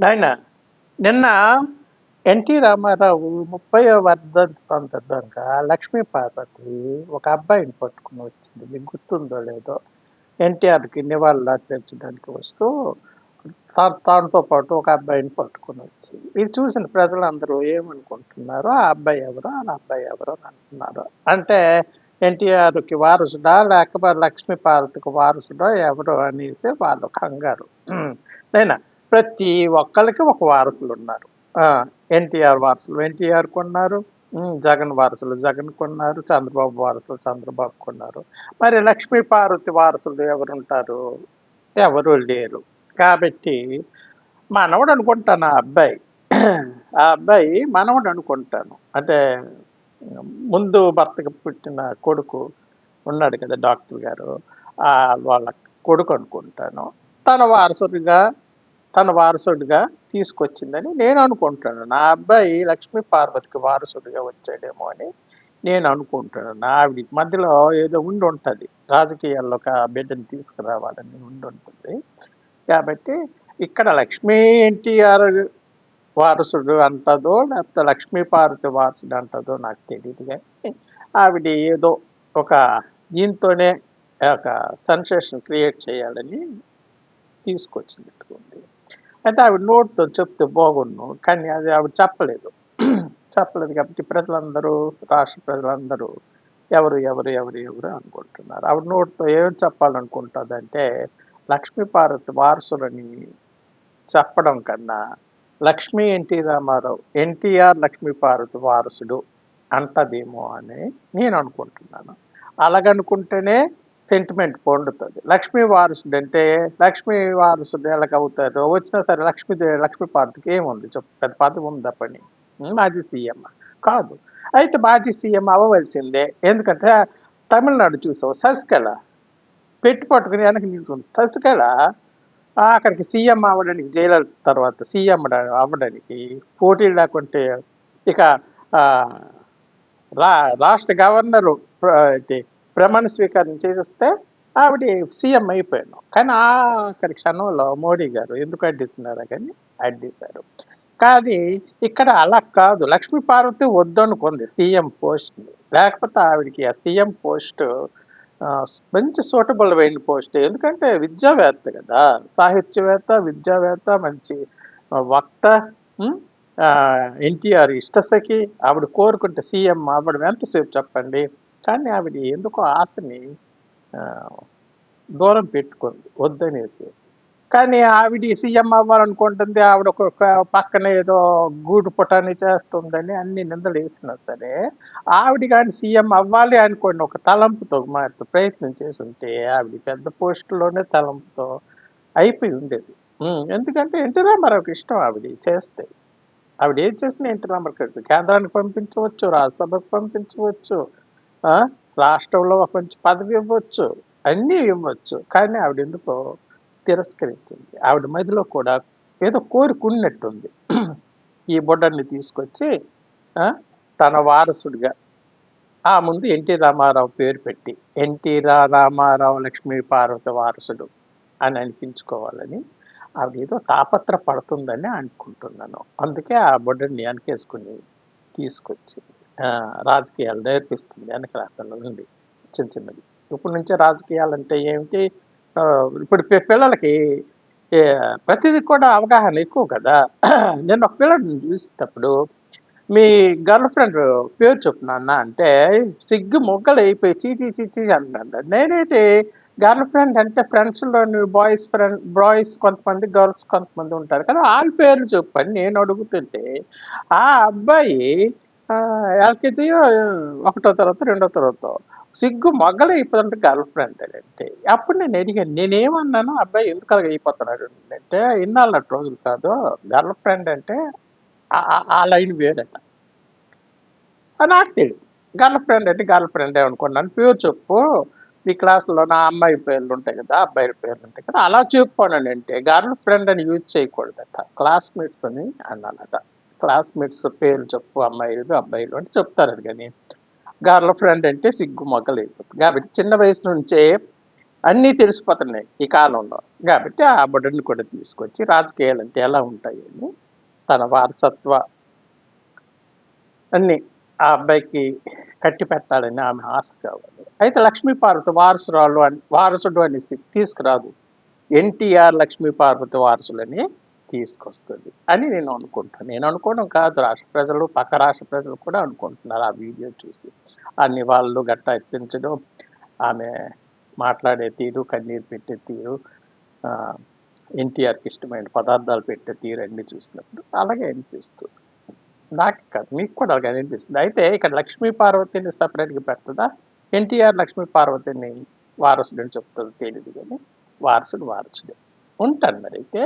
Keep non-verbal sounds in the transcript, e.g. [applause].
నాయన నిన్న ఎన్టీ రామారావు ముప్పై వర్ధంతి సందర్భంగా లక్ష్మీ పార్వతి ఒక అబ్బాయిని పట్టుకుని వచ్చింది. మీకు గుర్తుందో లేదో ఎన్టీఆర్కి నివాళులు అర్పించడానికి వస్తూ తా- పాటు ఒక అబ్బాయిని పట్టుకుని వచ్చింది. ఇది చూసిన ప్రజలందరూ ఏమనుకుంటున్నారు ఆ అబ్బాయి ఎవరో ఆ అబ్బాయి ఎవరో అని అంటున్నారు. అంటే ఎన్టీఆర్కి వారసుడా లేకపోతే లక్ష్మీ పార్వతికి వారసుడా ఎవరో అనేసి వాళ్ళు కంగారు. నైనా ప్రతి ఒక్కరికి ఒక వారసులు ఉన్నారు. ఎన్టీఆర్ వారసులు. ఎన్టీఆర్ కొన్నారు జగన్ వారసులు. జగన్ కొన్నారు చంద్రబాబు వారసులు చంద్రబాబు కొన్నారు. మరి లక్ష్మీ పార్వతి వారసులు ఎవరుంటారు? ఎవరు లేరు. కాబట్టి మనవడు అనుకుంటాను ఆ అబ్బాయి. ఆ అబ్బాయి మనవడు అనుకుంటాను. అంటే ముందు భర్తకు పుట్టిన కొడుకు ఉన్నాడు కదా డాక్టర్ గారు. వాళ్ళ కొడుకు అనుకుంటాను. తన వారసుడిగా తన వారసుడిగా తీసుకొచ్చిందని నేను అనుకుంటాను నా అబ్బాయి లక్ష్మీ పార్వతికి వారసుడిగా వచ్చాడేమో అని నేను అనుకుంటున్నాను. ఆవిడ మధ్యలో ఏదో ఉండి ఉంటుంది. రాజకీయాల్లో ఒక బిడ్డని తీసుకురావాలని ఉండి ఉంటుంది. కాబట్టి ఇక్కడ లక్ష్మీ ఎన్టీఆర్ వారసుడు అంటదో లేకపోతే లక్ష్మీ పార్వతి వారసుడు అంటదో నాకు తెలియదు కానీ ఆవిడ ఏదో ఒక దీంతోనే ఒక సెన్సేషన్ క్రియేట్ చేయాలని తీసుకొచ్చినట్టుంది అయితే ఆవిడ నోటితో చెప్తే బాగుండు కానీ అది ఆవిడ చెప్పలేదు. చెప్పలేదు కాబట్టి ప్రజలందరూ రాష్ట్ర ప్రజలందరూ ఎవరు ఎవరు ఎవరు ఎవరు అనుకుంటున్నారు. ఆవిడ నోటితో ఏం చెప్పాలనుకుంటుందంటే లక్ష్మీపార్వతి వారసులని చెప్పడం కన్నా లక్ష్మీ ఎన్టీ రామారావు ఎన్టీఆర్ లక్ష్మీపార్వతి వారసుడు అంటదేమో అని నేను అనుకుంటున్నాను. అలాగనుకుంటేనే సెంటిమెంట్ పొందుతుంది లక్ష్మీ వారసుడు అంటే లక్ష్మీ వారసుడు ఎలాగవుతారు వచ్చినా సరే లక్ష్మీ లక్ష్మీ పార్టీకి ఏముంది చెప్పు పెద్ద పదవి ఉందా పని? మాజీ సీఎం. కాదు. అయితే మాజీ సీఎం అవ్వవలసిందే. ఎందుకంటే తమిళనాడు చూసావు? శశికళ పెట్టి పట్టుకుని వెనక్కి నిల్చుంది. శశికళ అక్కడికి సీఎం అవ్వడానికి జైలర్ తర్వాత సీఎం అవ్వడానికి పోటీలు లేకుంటే ఇక రా రాష్ట్ర గవర్నరు అయితే ప్రమాణ స్వీకారం చేసేస్తే ఆవిడ సీఎం అయిపోయాను. కానీ ఆఖరి క్షణంలో మోడీ గారు ఎందుకు అడ్డిస్తున్నారా కానీ అడ్డేశారు కానీ ఇక్కడ అలా కాదు. లక్ష్మీ పార్వతి వద్దనుకుంది సీఎం పోస్ట్ని లేకపోతే ఆవిడకి ఆ సీఎం పోస్ట్ మంచి సూటబుల్ అయిన పోస్ట్. ఎందుకంటే విద్యావేత్త కదా. సాహిత్యవేత్త విద్యావేత్త మంచి వక్త ఎన్టీఆర్ ఇష్టసఖి. ఆవిడ కోరుకుంటే సీఎం ఆవిడ ఎంతసేపు చెప్పండి? కానీ ఆవిడ ఎందుకో ఆశని దూరం పెట్టుకుంది వద్దనేసి. కానీ ఆవిడ సీఎం అవ్వాలనుకుంటుంది ఆవిడ ఒక పక్కన ఏదో గూడు పుటాన్ని చేస్తుందని అన్ని నిందలు వేసినా సరే ఆవిడ కానీ సీఎం అవ్వాలి అనుకోండి ఒక తలంపుతో మారితో ప్రయత్నం చేసి ఉంటే ఆవిడ పెద్ద పోస్టులోనే తలంపుతో అయిపోయి ఉండేది. ఎందుకంటే ఎన్టీ రామారావుకి ఇష్టం ఆవిడ చేస్తే. ఆవిడ ఏం చేసినా ఎన్టీ రామారావు కేంద్రానికి పంపించవచ్చు రాజ్యసభకు పంపించవచ్చు. రాష్ట్రంలో ఒక మంచి పదవి ఇవ్వచ్చు అన్నీ ఇవ్వచ్చు. కానీ ఆవిడ ఎందుకో తిరస్కరించింది. ఆవిడ మధ్యలో కూడా ఏదో కోరుకున్నట్టుంది ఈ బుడ్డని తీసుకొచ్చి తన వారసుడిగా. ఆ ముందు ఎన్టీ రామారావు పేరు పెట్టి ఎన్టీ రా- రామారావు లక్ష్మీ పార్వతి వారసుడు అని అనిపించుకోవాలని ఆవిడ ఏదో తాపత్ర పడుతుందని అనుకుంటున్నాను. అందుకే ఆ బుడ్డని వెనకేసుకుని తీసుకొచ్చి రాజకీయాలు నేర్పిస్తుంది వెనకరాతల నుండి చిన్న చిన్నది. ఇప్పటి నుంచే రాజకీయాలు అంటే ఏమిటి ఇప్పుడు పిల్లలకి ప్రతిదీ కూడా అవగాహన ఎక్కువ కదా. [clears throat] నేను ఒక పిల్లడిని చూసేటప్పుడు మీ గర్ల్ ఫ్రెండ్ పేరు చెప్పు నాన్న అంటే సిగ్గు మొగ్గలు అయిపోయి చీచీ చీచీ అంటున్నాను నేనైతే గర్ల్ ఫ్రెండ్ అంటే ఫ్రెండ్స్లోని బాయ్స్ ఫ్రెండ్ బాయ్స్ కొంతమంది గర్ల్స్ కొంతమంది ఉంటారు కదా. వాళ్ళ పేర్లు చెప్పని నేను అడుగుతుంటే ఆ అబ్బాయి ఎల్కేజీయో ఒకటో తరగతి రెండో తరగతి సిగ్గు మగ్గలే అయిపోతుంటే గర్ల్ ఫ్రెండ్ అంటే అప్పుడు నేను అడిగాను నేనేమన్నాను అబ్బాయి ఎందుకు అలాగ అయిపోతున్నాడు? అంటే ఇన్నాళ్ళ రోజులు కాదు గర్ల్ ఫ్రెండ్ అంటే ఆ- లైన్ వేరట. నాకు తెలియదు గర్ల్ ఫ్రెండ్ అంటే గర్ల్ ఫ్రెండ్ అనుకున్నాను. పేరు చెప్పు మీ క్లాస్లో నా అమ్మాయి పేర్లు ఉంటాయి కదా అబ్బాయిల పేర్లు ఉంటాయి కదా అలా చెప్పాను అంటే గర్ల్ ఫ్రెండ్ అని యూజ్ చేయకూడదట క్లాస్మేట్స్ అని అన్నానట. క్లాస్మేట్స్ పేర్లు చెప్పు అమ్మాయిలు అబ్బాయిలు అంటే చెప్తారు కానీ. గర్ల్ ఫ్రెండ్ అంటే సిగ్గు మొగ్గలేదు కాబట్టి చిన్న వయసు నుంచే అన్నీ తెలిసిపోతున్నాయి ఈ కాలంలో. కాబట్టి ఆ బుడ్డని కూడా తీసుకొచ్చి రాజకీయాలు అంటే ఎలా ఉంటాయని తన వారసత్వ అన్ని ఆ అబ్బాయికి కట్టి పెట్టాలని ఆమె ఆశ కావాలి. అయితే లక్ష్మీ పార్వతి వారసురాలు అని వారసుడు అనేసి తీసుకురాదు. ఎన్టీఆర్ లక్ష్మీ పార్వతి వారసులని తీసుకొస్తుంది అని నేను అనుకుంటాను. నేను అనుకోవడం కాదు. రాష్ట్ర ప్రజలు పక్క రాష్ట్ర ప్రజలు కూడా అనుకుంటున్నారు ఆ వీడియో చూసి. అన్ని వాళ్ళు గట్టా ఎత్తించడం ఆమె మాట్లాడే తీరు కన్నీరు పెట్టే తీరు ఎన్టీఆర్కి ఇష్టమైన పదార్థాలు పెట్టే తీరు అన్ని చూసినప్పుడు అలాగే అనిపిస్తుంది. నాకు కాదు మీకు కూడా అలాగే అనిపిస్తుంది. అయితే ఇక్కడ లక్ష్మీ పార్వతిని సపరేట్గా పెడుతుందా? ఎన్టీఆర్ లక్ష్మీ పార్వతిని వారసుడు అని చెప్తుంది తెలియదు కానీ వారసుడు వారసుడే. ఉంటాను మరి. అయితే